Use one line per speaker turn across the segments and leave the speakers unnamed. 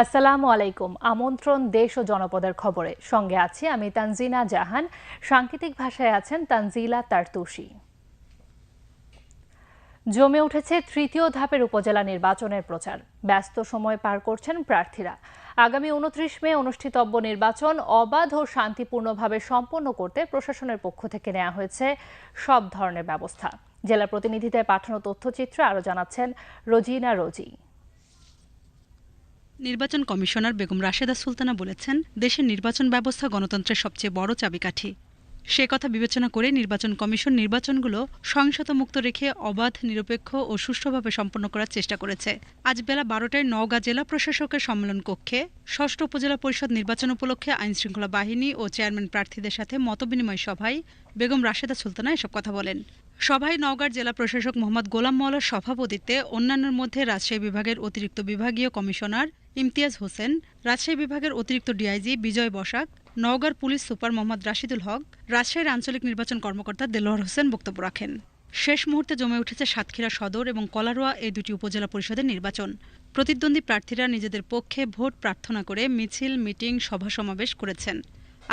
আসসালামু আলাইকুম আমন্ত্রণ দেশ ও জনপদের খবরে সঙ্গে আছি আমি তানজিনা জাহান সাংকেতিক ভাষায় আছেন তানজিলা তারতুশি জমে উঠেছে তৃতীয় ধাপের উপজেলা নির্বাচনের প্রচার ব্যস্ত সময় পার করছেন প্রার্থীরা আগামী উনত্রিশ মে অনুষ্ঠিতব্য নির্বাচন অবাধ ও শান্তিপূর্ণভাবে সম্পন্ন করতে প্রশাসনের পক্ষ থেকে নেওয়া হয়েছে সব ধরনের ব্যবস্থা জেলা প্রতিনিধিদের পাঠানো তথ্যচিত্র আরও জানাচ্ছেন রোজিনা রোজি
নির্বাচন কমিশনার বেগম রাশেদা সুলতানা বলেছেন দেশের নির্বাচন ব্যবস্থা গণতন্ত্রের সবচেয়ে বড় চাবিকাঠি সে কথা বিবেচনা করে নির্বাচন কমিশন নির্বাচনগুলো মুক্ত রেখে অবাধ নিরপেক্ষ ও সুষ্ঠুভাবে সম্পন্ন করার চেষ্টা করেছে আজ বেলা বারোটায় নওগাঁ জেলা প্রশাসকের সম্মেলন কক্ষে ষষ্ঠ উপজেলা পরিষদ নির্বাচন উপলক্ষে আইনশৃঙ্খলা বাহিনী ও চেয়ারম্যান প্রার্থীদের সাথে মতবিনিময় সভায় বেগম রাশেদা সুলতানা এসব কথা বলেন সভায় নওগাঁর জেলা প্রশাসক মোহাম্মদ গোলাম মওলার সভাপতিত্বে অন্যান্যের মধ্যে রাজশাহী বিভাগের অতিরিক্ত বিভাগীয় কমিশনার ইমতিয়াজ হোসেন রাজশাহী বিভাগের অতিরিক্ত ডিআইজি বিজয় বসাক নওগাঁর পুলিশ সুপার মোহাম্মদ রাশিদুল হক রাজশাহীর আঞ্চলিক নির্বাচন কর্মকর্তা দেলোয়ার হোসেন বক্তব্য রাখেন শেষ মুহূর্তে জমে উঠেছে সাতক্ষীরা সদর এবং কলারোয়া এই দুটি উপজেলা পরিষদের নির্বাচন প্রতিদ্বন্দ্বী প্রার্থীরা নিজেদের পক্ষে ভোট প্রার্থনা করে মিছিল মিটিং সভা সমাবেশ করেছেন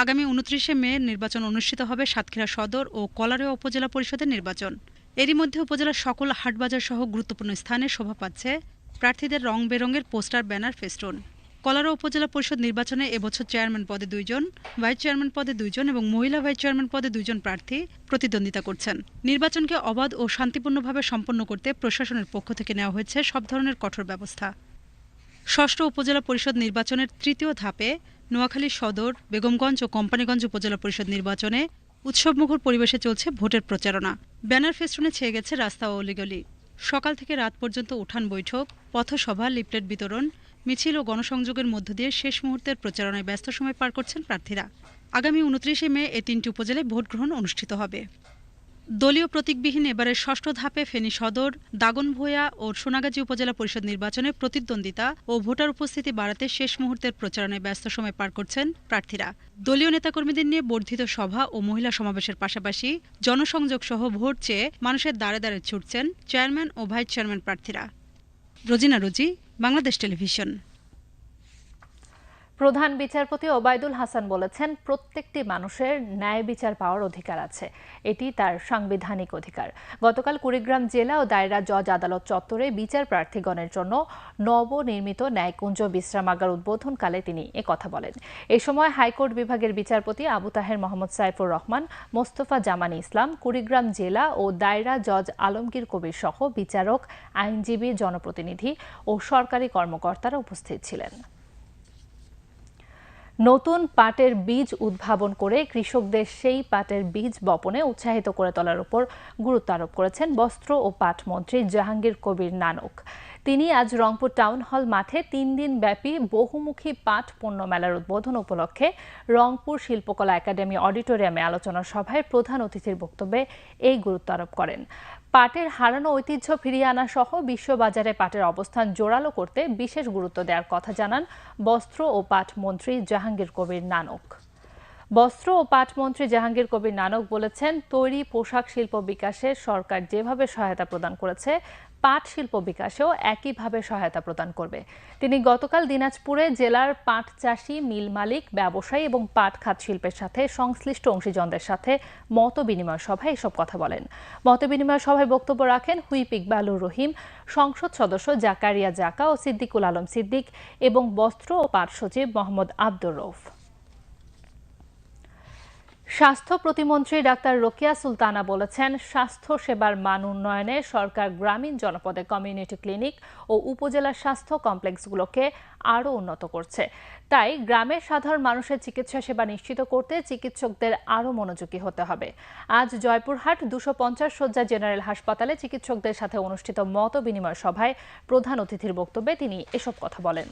আগামী উনত্রিশে মে নির্বাচন অনুষ্ঠিত হবে সাতক্ষীরা সদর ও কলারোয়া উপজেলা পরিষদের নির্বাচন এরই মধ্যে উপজেলার সকল হাটবাজার সহ গুরুত্বপূর্ণ স্থানে শোভা পাচ্ছে প্রার্থীদের রং বেরঙের পোস্টার ব্যানার ফেস্টুন কলারা উপজেলা পরিষদ নির্বাচনে এবছর চেয়ারম্যান পদে দুইজন ভাইস চেয়ারম্যান পদে দুইজন এবং মহিলা ভাইস চেয়ারম্যান পদে দুইজন প্রার্থী প্রতিদ্বন্দ্বিতা করছেন নির্বাচনকে অবাধ ও শান্তিপূর্ণভাবে সম্পন্ন করতে প্রশাসনের পক্ষ থেকে নেওয়া হয়েছে সব ধরনের কঠোর ব্যবস্থা ষষ্ঠ উপজেলা পরিষদ নির্বাচনের তৃতীয় ধাপে নোয়াখালী সদর বেগমগঞ্জ ও কোম্পানিগঞ্জ উপজেলা পরিষদ নির্বাচনে উৎসবমুখর পরিবেশে চলছে ভোটের প্রচারণা ব্যানার ফেস্টুনে ছেয়ে গেছে রাস্তা ও অলিগলি সকাল থেকে রাত পর্যন্ত উঠান বৈঠক পথসভা লিফলেট বিতরণ মিছিল ও গণসংযোগের মধ্য দিয়ে শেষ মুহূর্তের প্রচারণায় ব্যস্ত সময় পার করছেন প্রার্থীরা আগামী উনত্রিশে মে এ তিনটি উপজেলায় ভোট গ্রহণ অনুষ্ঠিত হবে দলীয় প্রতীকবিহীন এবারের ষষ্ঠ ধাপে ফেনী সদর দাগনভূয়া ও সোনাগাজী উপজেলা পরিষদ নির্বাচনে প্রতিদ্বন্দ্বিতা ও ভোটার উপস্থিতি বাড়াতে শেষ মুহূর্তের প্রচারণায় ব্যস্ত সময় পার করছেন প্রার্থীরা দলীয় নেতাকর্মীদের নিয়ে বর্ধিত সভা ও মহিলা সমাবেশের পাশাপাশি জনসংযোগ সহ ভোট চেয়ে মানুষের দ্বারে দ্বারে ছুটছেন চেয়ারম্যান ও ভাইস চেয়ারম্যান প্রার্থীরা রোজিনা রুজি বাংলাদেশ টেলিভিশন
প্রধান বিচারপতি ওবায়দুল হাসান বলেছেন প্রত্যেকটি মানুষের ন্যায় বিচার পাওয়ার অধিকার আছে এটি তার সাংবিধানিক অধিকার গতকাল কুড়িগ্রাম জেলা ও দায়রা জজ আদালত চত্বরে বিচার প্রার্থীগণের জন্য নবনির্মিত ন্যায়কুঞ্জ বিশ্রামাগার উদ্বোধনকালে তিনি কথা বলেন এ সময় হাইকোর্ট বিভাগের বিচারপতি আবু তাহের মোহাম্মদ সাইফুর রহমান মোস্তফা জামান ইসলাম কুড়িগ্রাম জেলা ও দায়রা জজ আলমগীর কবির সহ বিচারক আইনজীবী জনপ্রতিনিধি ও সরকারি কর্মকর্তারা উপস্থিত ছিলেন নতুন পাটের বীজ উদ্ভাবন করে কৃষকদের সেই পাটের বীজ বপনে উৎসাহিত করে তোলার উপর গুরুত্ব আরোপ করেছেন বস্ত্র ও পাট মন্ত্রী জাহাঙ্গীর কবির নানক তিনি আজ রংপুর টাউন হল মাঠে তিন দিন ব্যাপী বহুমুখী পাট পণ্য মেলার উদ্বোধন উপলক্ষে রংপুর শিল্পকলা একাডেমি অডিটোরিয়ামে আলোচনা সভায় প্রধান অতিথির বক্তব্যে এই গুরুত্ব আরোপ করেন পাটের হারানো ঐতিহ্য ফিরিয়ে আনা সহ বিশ্ববাজারে পাটের অবস্থান জোরালো করতে বিশেষ গুরুত্ব দেওয়ার কথা জানান বস্ত্র ও পাট মন্ত্রী জাহাঙ্গীর কবির নানক বস্ত্র ও পাট মন্ত্রী জাহাঙ্গীর কবির নানক বলেছেন তৈরি পোশাক শিল্প বিকাশে সরকার যেভাবে সহায়তা প্রদান করেছে পাট শিল্প বিকাশেও একইভাবে সহায়তা প্রদান করবে তিনি গতকাল দিনাজপুরে জেলার পাট চাষী মিল মালিক ব্যবসায়ী এবং পাট খাত শিল্পের সাথে সংশ্লিষ্ট অংশীজনদের সাথে মত বিনিময় সভায় এসব কথা বলেন মত বিনিময় সভায় বক্তব্য রাখেন হুইপ ইকবালুর রহিম সংসদ সদস্য জাকারিয়া জাকা ও সিদ্দিকুল আলম সিদ্দিক এবং বস্ত্র ও পাট সচিব মোহাম্মদ আব্দুর রৌফ স্বাস্থ্য প্রতিমন্ত্রী ডাক্তার রোকিয়া সুলতানা বলেছেন স্বাস্থ্য সেবার মান উন্নয়নে সরকার গ্রামীণ জনপদে কমিউনিটি ক্লিনিক ও উপজেলা স্বাস্থ্য কমপ্লেক্সগুলোকে আরও উন্নত করছে তাই গ্রামের সাধারণ মানুষের চিকিৎসা সেবা নিশ্চিত করতে চিকিৎসকদের আরও মনোযোগী হতে হবে আজ জয়পুরহাট দুশো পঞ্চাশ শয্যা জেনারেল হাসপাতালে চিকিৎসকদের সাথে অনুষ্ঠিত মত বিনিময় সভায় প্রধান অতিথির বক্তব্যে তিনি এসব কথা বলেন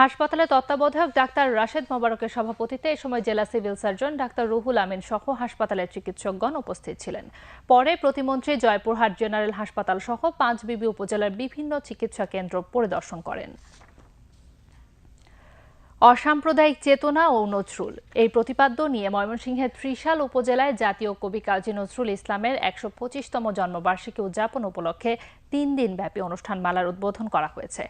হাসপাতালে তত্ত্বাবধায়ক ডাক্তার রাশেদ মোবারকের সভাপতিতে এ সময় জেলা civil surgeon doctor Ruhul Amin সহ হাসপাতালের চিকিৎসকগণ উপস্থিত ছিলেন পরে প্রতিমন্ত্রী জয়পুরহাট জেনারেল হাসপাতাল সহ পাঁচবিবি উপজেলার বিভিন্ন চিকিৎসা কেন্দ্র পরিদর্শন করেন অসাম্প্রদায়িক চেতনা ও নজরুল এই প্রতিপাদ্য নিয়ে ময়মনসিংহের ত্রিশাল উপজেলায় জাতীয় কবি কাজী নজরুল ইসলামের একশো পঁচিশতম জন্মবার্ষিকী উদযাপন উপলক্ষে তিন দিনব্যাপী অনুষ্ঠানমালার উদ্বোধন করা হয়েছে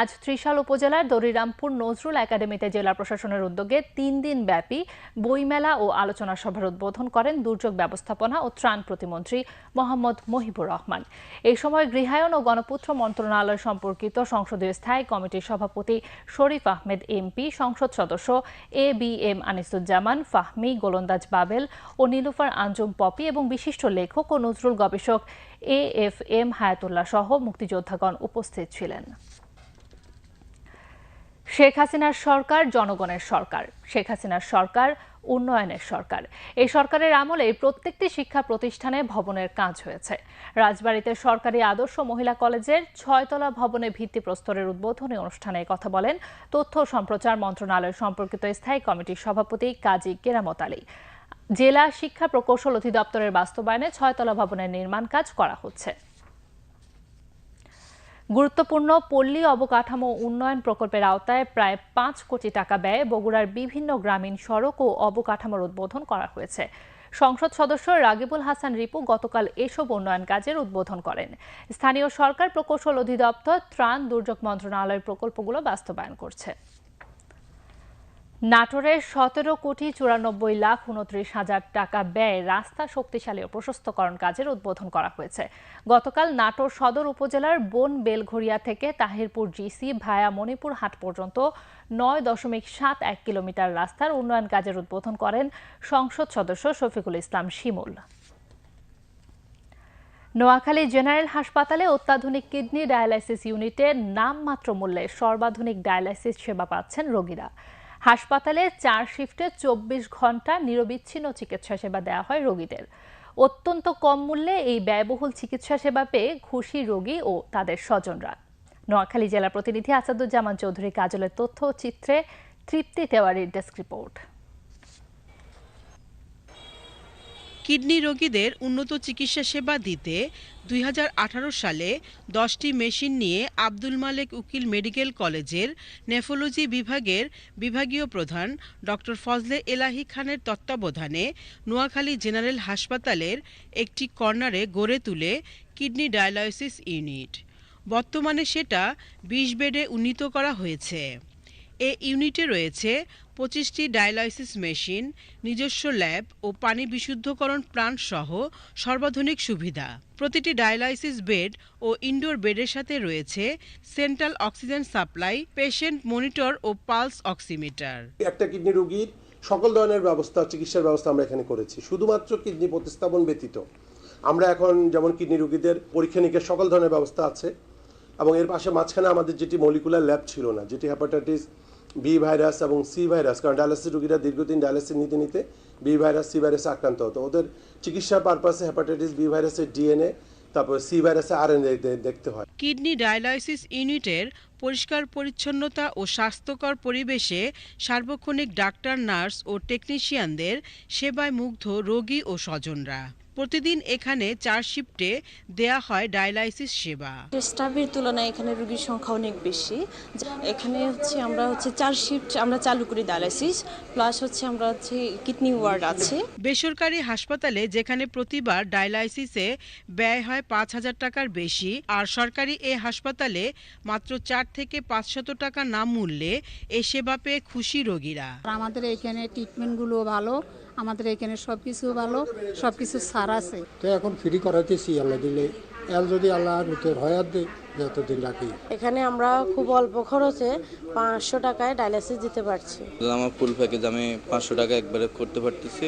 আজ ত্রিশাল উপজেলার দরিরামপুর নজরুল একাডেমিতে জেলা প্রশাসনের উদ্যোগে তিন দিনব্যাপী বইমেলা ও আলোচনা সভার উদ্বোধন করেন দুর্যোগ ব্যবস্থাপনা ও ত্রাণ প্রতিমন্ত্রী মোহাম্মদ মহিবুর রহমান এই সময় গৃহায়ন ও গণপুত্র মন্ত্রণালয় সম্পর্কিত সংসদীয় স্থায়ী কমিটির সভাপতি শরীফ আহমেদ এমপি সংসদ সদস্য A B M Anisuzzaman Fahmi Golandaz Babel ও নীলুফার আঞ্জুম পপি এবং বিশিষ্ট লেখক ও নজরুল গবেষক এ এফ এম হায়াতুল্লাহ সহ মুক্তিযোদ্ধাগণ উপস্থিত ছিলেন শেখ হাসিনার সরকার জনগণের সরকার শেখ হাসিনার সরকার উন্নয়নের সরকার এই সরকারের আমলে প্রত্যেকটি শিক্ষা প্রতিষ্ঠানে ভবনের কাজ হয়েছে রাজবাড়ীতে সরকারি আদর্শ মহিলা কলেজের ছয়তলা ভবনে ভিত্তিপ্রস্তরের উদ্বোধনী অনুষ্ঠানে কথা বলেন তথ্য সম্প্রচার মন্ত্রণালয় সম্পর্কিত স্থায়ী কমিটির সভাপতি কাজী কেরামত আলী জেলা শিক্ষা প্রকৌশল অধিদপ্তরের বাস্তবায়নে ছয়তলা ভবনের নির্মাণ কাজ করা হচ্ছে গুরুত্বপূর্ণ পল্লী অবকাঠামো উন্নয়ন প্রকল্পের আওতায় প্রায় পাঁচ কোটি টাকা ব্যয়ে বগুড়ার বিভিন্ন গ্রামীণ সড়ক ও অবকাঠামোর উদ্বোধন করা হয়েছে সংসদ সদস্য রাগিবুল হাসান রিপু গতকাল এসব উন্নয়ন কাজের উদ্বোধন করেন স্থানীয় সরকার প্রকৌশল অধিদপ্তর ত্রাণ দুর্যোগ মন্ত্রণালয়ের প্রকল্পগুলো বাস্তবায়ন করছে নাটোরের সতেরো কোটি চুরানব্বই লাখ উনত্রিশ হাজার টাকা ব্যয়ে রাস্তা শক্তিশালী ও প্রশস্তকরণ কাজের উদ্বোধন করা হয়েছে গতকাল নাটোর সদর উপজেলার বন বেলঘরিয়া থেকে তাহিরপুর জিসি ভায়া মণিপুর হাট পর্যন্ত নয় দশমিক সাত এক কিলোমিটার রাস্তার উন্নয়ন কাজের উদ্বোধন করেন সংসদ সদস্য শফিকুল ইসলাম শিমুল নোয়াখালী জেনারেল হাসপাতালে অত্যাধুনিক কিডনি ডায়ালাইসিস ইউনিটে নামমাত্র মূল্যে সর্বাধুনিক ডায়ালাইসিস সেবা পাচ্ছেন রোগীরা হাসপাতালে চার শিফটে চব্বিশ ঘন্টা নিরবিচ্ছিন্ন চিকিৎসা সেবা দেওয়া হয় রোগীদের অত্যন্ত কম মূল্যে এই ব্যয়বহুল চিকিৎসা সেবা পেয়ে খুশি রোগী ও তাদের স্বজনরা নোয়াখালী জেলা প্রতিনিধি আসাদুজ্জামান চৌধুরী কাজলের তথ্য চিত্রে তৃপ্তি তেওয়ারির ডেস্ক রিপোর্ট
কিডনি রোগীদের উন্নত চিকিৎসা সেবা দিতে দুই সালে দশটি মেশিন নিয়ে আব্দুল মালেক উকিল মেডিকেল কলেজের নেফোলজি বিভাগের বিভাগীয় প্রধান ডক্টর ফজলে এলাহি খানের তত্ত্বাবধানে নোয়াখালী জেনারেল হাসপাতালের একটি কর্নারে গড়ে তুলে কিডনি ডায়ালাইসিস ইউনিট বর্তমানে সেটা বিশ বেডে উন্নীত করা হয়েছে এ ইউনিটে রয়েছে পঁচিশটি ডায়ালাইসিস মেশিন নিজস্ব ল্যাব ও পানি বিশুদ্ধকরণ প্লান্ট সহ সর্বাধুনিক সুবিধা প্রতিটি ডায়ালাইসিস বেড ও ইনডোর বেডের সাথে রয়েছে central oxygen supply patient monitor ও পালস অক্সিমিটার
একটা কিডনি রোগীর সকল ধরনের ব্যবস্থা চিকিৎসার ব্যবস্থা আমরা এখানে করেছি শুধুমাত্র কিডনি প্রতিস্থাপন ব্যতীত আমরা এখন যেমন কিডনি রোগীদের পরীক্ষা নিকে সকল ধরনের ব্যবস্থা আছে এবং এর পাশে মাঝখানে আমাদের যেটি মলিকুলার ল্যাব ছিল না যেটি হ্যাপাটাইটিস বি ভাইরাস এবং সি ভাইরাস কারণ ডায়ালাসিস রুগীরা দীর্ঘদিন ডায়ালাসিস নিতে নিতে বি ভাইরাস সি ভাইরাসে আক্রান্ত হতো ওদের চিকিৎসা পারপাসে হেপাটাইটিস বি ভাইরাসের ডিএনএ তারপর সি ভাইরাসে আর দেখতে হয়
কিডনি ডায়ালাইসিস ইউনিটের পরিষ্কার পরিচ্ছন্নতা ও স্বাস্থ্যকর পরিবেশে সার্বক্ষণিক ডাক্তার নার্স ও টেকনিশিয়ানদের সেবায় মুগ্ধ রোগী ও স্বজনরা প্রতিদিন এখানে চার শিফটে দেয়া হয় ডায়ালাইসিস সেবা স্টাফের তুলনায় এখানে রোগীর সংখ্যা অনেক বেশি এখানে হচ্ছে আমরা হচ্ছে চার শিফট আমরা চালু করি ডায়ালাইসিস প্লাস হচ্ছে আমরা হচ্ছে কিডনি ওয়ার্ড আছে বেসরকারি হাসপাতালে যেখানে প্রতিবার ডায়ালাইসিসে ব্যয় হয় পাঁচ হাজার টাকার বেশি আর সরকারি এ হাসপাতালে মাত্র চার থেকে পাঁচশত টাকা না মূল্যে এ সেবা পেয়ে খুশি রোগীরা
আমাদের এখানে ট্রিটমেন্টগুলো ভালো আমাদের এখানে সব কিছু ভালো সব কিছু সার আছে তো এখন ফ্রি করাইতেছি আল্লাহ দিলে এল যদি আল্লাহ রুতের হয়াত দেয় যতদিন
রাখি
এখানে আমরা খুব অল্প খরচে পাঁচশো টাকায় ডায়ালাসিস দিতে পারছি
আমার ফুল প্যাকেজ আমি পাঁচশো টাকা একবারে করতে পারতেছি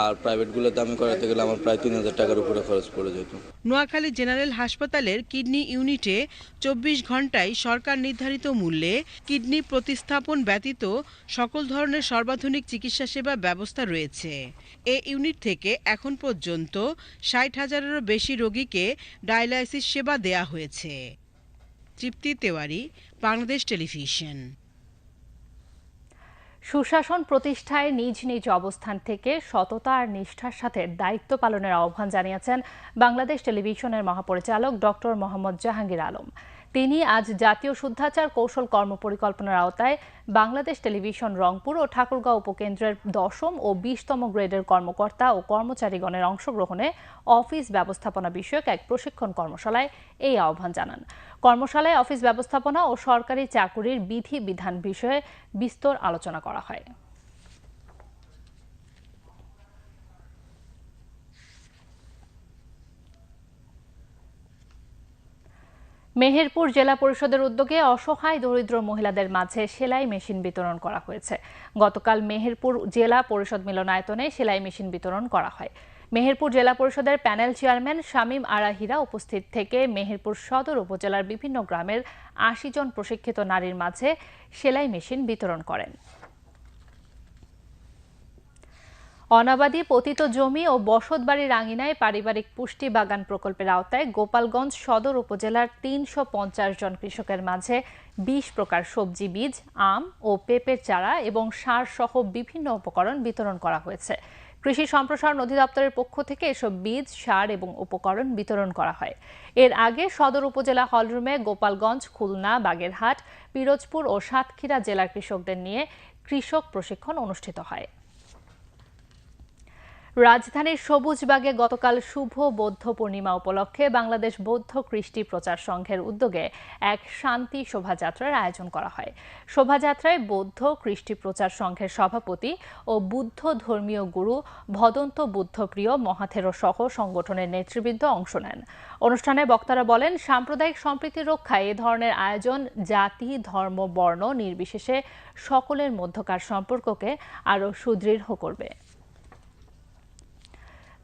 আর প্রাইভেটগুলোতে আমি করাতে গেলে আমার প্রায় তিন হাজার টাকার উপরে খরচ পড়ে যেত
নোয়াখালী জেনারেল হাসপাতালের কিডনি ইউনিটে চব্বিশ ঘন্টায় সরকার নির্ধারিত মূল্যে কিডনি প্রতিস্থাপন ব্যতীত সকল ধরনের সর্বাধুনিক চিকিৎসা সেবা ব্যবস্থা রয়েছে এ ইউনিট থেকে এখন পর্যন্ত ষাট হাজারেরও বেশি রোগীকে ডায়ালাইসিস সেবা দেয়া হয়েছে তৃপ্তি তেওয়ারি বাংলাদেশ টেলিভিশন
সুশাসন প্রতিষ্ঠায় নিজ নিজ অবস্থান থেকে সততা আর নিষ্ঠার সাথে দায়িত্ব পালনের আহ্বান জানিয়েছেন বাংলাদেশ টেলিভিশনের মহাপরিচালক ডক্টর মোহাম্মদ জাহাঙ্গীর আলম তিনি আজ জাতীয় শুদ্ধাচার কৌশল কর্মপরিকল্পনার আওতায় বাংলাদেশ টেলিভিশন রংপুর ও ঠাকুরগাঁও উপকেন্দ্রের দশম ও বিশতম গ্রেডের কর্মকর্তা ও কর্মচারীগণের অংশগ্রহণে অফিস ব্যবস্থাপনা বিষয়ক এক প্রশিক্ষণ কর্মশালায় এই আহ্বান জানান কর্মশালায় অফিস ব্যবস্থাপনা ও সরকারি চাকুরির বিধি বিধান বিষয়ে বিস্তর আলোচনা করা হয় মেহেরপুর জেলা পরিষদের উদ্যোগে অসহায় দরিদ্র মহিলাদের মাঝে সেলাই মেশিন বিতরণ করা হয়েছে গতকাল মেহেরপুর জেলা পরিষদ মিলনায়তনে সেলাই মেশিন বিতরণ করা হয় মেহেরপুর জেলা পরিষদের প্যানেল চেয়ারম্যান শামীম আরাহিরা উপস্থিত থেকে মেহেরপুর সদর উপজেলার বিভিন্ন গ্রামের আশি জন প্রশিক্ষিত নারীর মাঝে সেলাই মেশিন বিতরণ করেন অনাবাদী পতিত জমি ও বসতবাড়ির আঙিনায় পারিবারিক পুষ্টি বাগান প্রকল্পের আওতায় গোপালগঞ্জ সদর উপজেলার তিনশো জন কৃষকের মাঝে বিশ প্রকার সবজি বীজ আম ও পেঁপের চারা এবং সার সহ বিভিন্ন উপকরণ বিতরণ করা হয়েছে কৃষি সম্প্রসারণ অধিদপ্তরের পক্ষ থেকে এসব বীজ সার এবং উপকরণ বিতরণ করা হয় এর আগে সদর উপজেলা হলরুমে গোপালগঞ্জ খুলনা বাগেরহাট পিরোজপুর ও সাতক্ষীরা জেলার কৃষকদের নিয়ে কৃষক প্রশিক্ষণ অনুষ্ঠিত হয় রাজধানীর সবুজবাগে গতকাল শুভ বৌদ্ধ পূর্ণিমা উপলক্ষে বাংলাদেশ বৌদ্ধ কৃষ্টি প্রচার সংঘের উদ্যোগে এক শান্তি শোভাযাত্রার আয়োজন করা হয় শোভাযাত্রায় বৌদ্ধ কৃষ্টি প্রচার সংঘের সভাপতি ও বুদ্ধ ধর্মীয় গুরু ভদন্ত বুদ্ধপ্রিয় মহাথেরো সহ সংগঠনের নেতৃবৃন্দ অংশ নেন অনুষ্ঠানে বক্তারা বলেন সাম্প্রদায়িক সম্প্রীতি রক্ষায় এ ধরনের আয়োজন জাতি ধর্ম বর্ণ নির্বিশেষে সকলের মধ্যকার সম্পর্ককে আরও সুদৃঢ় করবে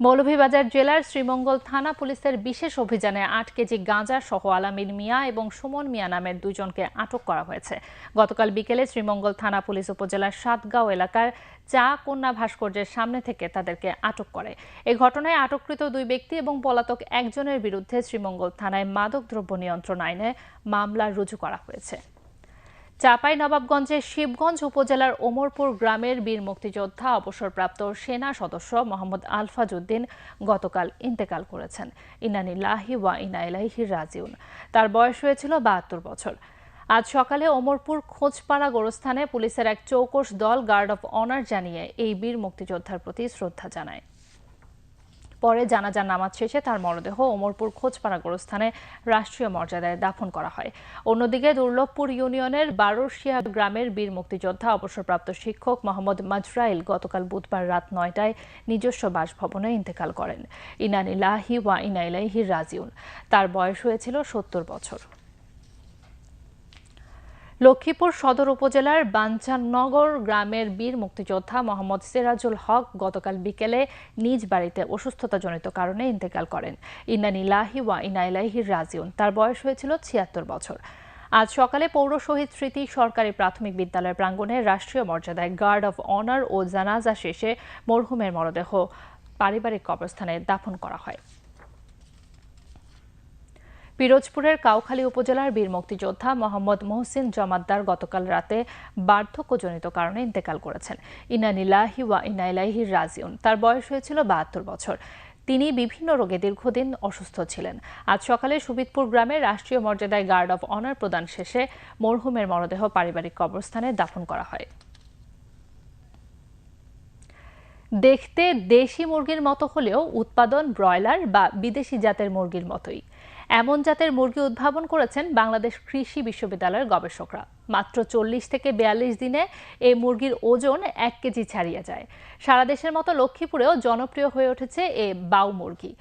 মৌলভীবাজার জেলার শ্রীমঙ্গল থানা পুলিশের বিশেষ অভিযানে আট কেজি গাঁজা সহ আলামিন মিয়া এবং সুমন মিয়া নামের দুজনকে আটক করা হয়েছে গতকাল বিকেলে শ্রীমঙ্গল থানা পুলিশ উপজেলার সাতগাঁও এলাকার চা কন্যা ভাস্কর্যের সামনে থেকে তাদেরকে আটক করে এ ঘটনায় আটককৃত দুই ব্যক্তি এবং পলাতক একজনের বিরুদ্ধে শ্রীমঙ্গল থানায় মাদক দ্রব্য নিয়ন্ত্রণ আইনে মামলা রুজু করা হয়েছে চাপাই নবাবগঞ্জের শিবগঞ্জ উপজেলার ওমরপুর গ্রামের বীর মুক্তিযোদ্ধা অবসরপ্রাপ্ত সেনা সদস্য মোহাম্মদ আলফাজ উদ্দিন গতকাল ইন্তেকাল করেছেন লাহি ওয়া ইনা ইলাইহি রাজিউন তার বয়স হয়েছিল বাহাত্তর বছর আজ সকালে ওমরপুর খোঁজপাড়া গোরস্থানে পুলিশের এক চৌকস দল গার্ড অব অনার জানিয়ে এই বীর মুক্তিযোদ্ধার প্রতি শ্রদ্ধা জানায় পরে জানাজার নামাজ শেষে তার মরদেহ ওমরপুর খোঁজপাড়া গোরস্থানে রাষ্ট্রীয় মর্যাদায় দাফন করা হয় অন্যদিকে দুর্লভপুর ইউনিয়নের বারোশিয়া গ্রামের বীর মুক্তিযোদ্ধা অবসরপ্রাপ্ত শিক্ষক মোহাম্মদ মাজরাইল গতকাল বুধবার রাত নয়টায় নিজস্ব বাসভবনে ইন্তেকাল করেন ইনানিলাহি ওয়া ইনাইলাহি রাজিউন তার বয়স হয়েছিল সত্তর বছর লক্ষ্মীপুর সদর উপজেলার বাঞ্ছানগর গ্রামের বীর মুক্তিযোদ্ধা মোহাম্মদ সেরাজুল হক গতকাল বিকেলে নিজ বাড়িতে অসুস্থতাজনিত কারণে ইন্তেকাল করেন লাহি ওয়া ইনাইলাহির রাজিউন তার বয়স হয়েছিল ছিয়াত্তর বছর আজ সকালে পৌর শহীদ স্মৃতি সরকারি প্রাথমিক বিদ্যালয়ের প্রাঙ্গণে রাষ্ট্রীয় মর্যাদায় গার্ড অফ অনার ও জানাজা শেষে মরহুমের মরদেহ পারিবারিক কবরস্থানে দাফন করা হয় পিরোজপুরের কাউখালী উপজেলার বীর মুক্তিযোদ্ধা মোহাম্মদ মোহসিন জমাদ্দার গতকাল রাতে বার্ধক্যজনিত কারণে ইন্তেকাল করেছেন ইনানিলাহি ওয়া ইনাইলাহি রাজিউন তার বয়স হয়েছিল বাহাত্তর বছর তিনি বিভিন্ন রোগে দীর্ঘদিন অসুস্থ ছিলেন আজ সকালে সুবিদপুর গ্রামে রাষ্ট্রীয় মর্যাদায় গার্ড অব অনার প্রদান শেষে মরহুমের মরদেহ পারিবারিক কবরস্থানে দাফন করা হয় দেখতে দেশি মুরগির মতো হলেও উৎপাদন ব্রয়লার বা বিদেশি জাতের মুরগির মতোই এমন জাতের মুরগি উদ্ভাবন করেছেন বাংলাদেশ কৃষি বিশ্ববিদ্যালয়ের গবেষকরা মাত্র চল্লিশ থেকে বিয়াল্লিশ দিনে এই মুরগির ওজন এক কেজি ছাড়িয়ে যায় সারা দেশের মতো লক্ষ্মীপুরেও জনপ্রিয় হয়ে উঠেছে এ বাউ মুরগি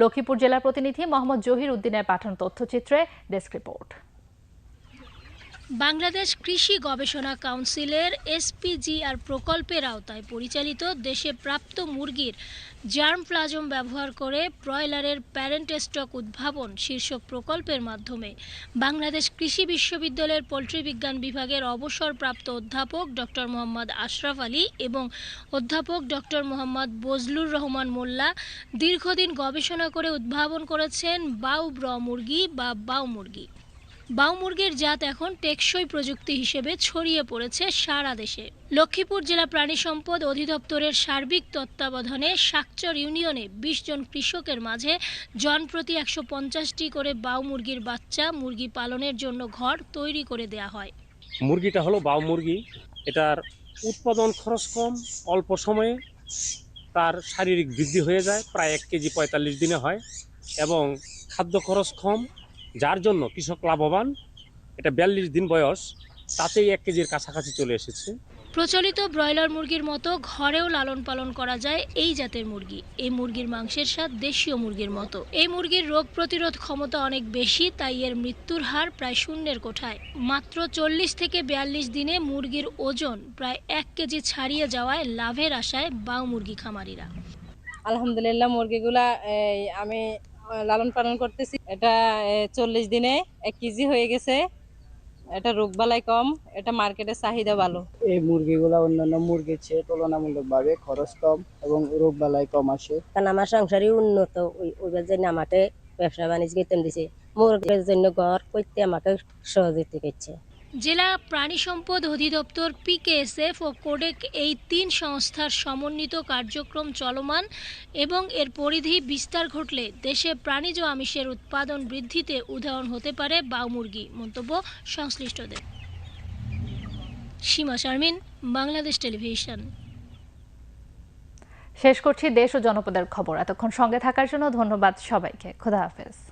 লক্ষ্মীপুর জেলার প্রতিনিধি মোহাম্মদ জহির উদ্দিনের পাঠানো তথ্যচিত্রে ডেস্ক রিপোর্ট
বাংলাদেশ কৃষি গবেষণা কাউন্সিলের এসপিজিআর প্রকল্পের আওতায় পরিচালিত দেশে প্রাপ্ত মুরগির জার্ম প্লাজম ব্যবহার করে ব্রয়লারের প্যারেন্ট স্টক উদ্ভাবন শীর্ষক প্রকল্পের মাধ্যমে বাংলাদেশ কৃষি বিশ্ববিদ্যালয়ের পোলট্রি বিজ্ঞান বিভাগের অবসরপ্রাপ্ত অধ্যাপক ডক্টর মোহাম্মদ আশরাফ আলী এবং অধ্যাপক ডক্টর মোহাম্মদ বজলুর রহমান মোল্লা দীর্ঘদিন গবেষণা করে উদ্ভাবন করেছেন বাউ ব্র মুরগি বা বাউ মুরগি বাউমুরগির জাত এখন টেকসই প্রযুক্তি হিসেবে ছড়িয়ে পড়েছে সারা দেশে লক্ষ্মীপুর জেলা প্রাণী সম্পদ অধিদপ্তরের সার্বিক তত্ত্বাবধানে সাকচর ইউনিয়নে ২০ জন কৃষকের মাঝে জনপ্রতি একশো পঞ্চাশটি করে বাউমুরগির বাচ্চা মুরগি পালনের জন্য ঘর তৈরি করে দেয়া হয়
মুরগিটা হলো বাউমুরগি এটার উৎপাদন খরচ কম অল্প সময়ে তার শারীরিক বৃদ্ধি হয়ে যায় প্রায় এক কেজি পঁয়তাল্লিশ দিনে হয় এবং খাদ্য খরচ কম যার জন্য কৃষক লাভবান এটা বিয়াল্লিশ দিন বয়স তাতেই এক কেজির কাছাকাছি চলে এসেছে
প্রচলিত ব্রয়লার মুরগির মতো ঘরেও লালন পালন করা যায় এই জাতের মুরগি এই মুরগির মাংসের স্বাদ দেশীয় মুরগির মতো এই মুরগির রোগ প্রতিরোধ ক্ষমতা অনেক বেশি তাই এর মৃত্যুর হার প্রায় শূন্যের কোঠায় মাত্র চল্লিশ থেকে বিয়াল্লিশ দিনে মুরগির ওজন প্রায় এক কেজি ছাড়িয়ে যাওয়ায় লাভের আশায় বাউ মুরগি খামারিরা
আলহামদুলিল্লাহ মুরগিগুলা
আমি লালন পালন করতেছি এটা চল্লিশ দিনে এক কেজি হয়ে গেছে এটা রোগ বালাই কম এটা মার্কেটে চাহিদা ভালো
এই মুরগিগুলো অন্যান্য মুরগির চেয়ে তুলনামূলকভাবে খরচ কম এবং রোগ বালাই কম আসে কারণ আমার সংসারই উন্নত ওই জন্য আমাকে ব্যবসা বাণিজ্য করতে দিছে মুরগির জন্য ঘর করতে আমাকে সহযোগিতা করছে জেলা প্রাণী সম্পদ অধিদপ্তর পিকেএসএফ ও কোডেক এই তিন সংস্থার সমন্বিত কার্যক্রম চলমান এবং এর পরিধি বিস্তার ঘটলে দেশে প্রাণীজ আমিষের উৎপাদন বৃদ্ধিতে উদাহরণ হতে পারে বাউমুরগি মন্তব্য সংশ্লিষ্টদের সীমা শারমিন বাংলাদেশ টেলিভিশন
শেষ করছি দেশ ও জনপদের খবর এতক্ষণ সঙ্গে থাকার জন্য ধন্যবাদ সবাইকে খোদা হাফেজ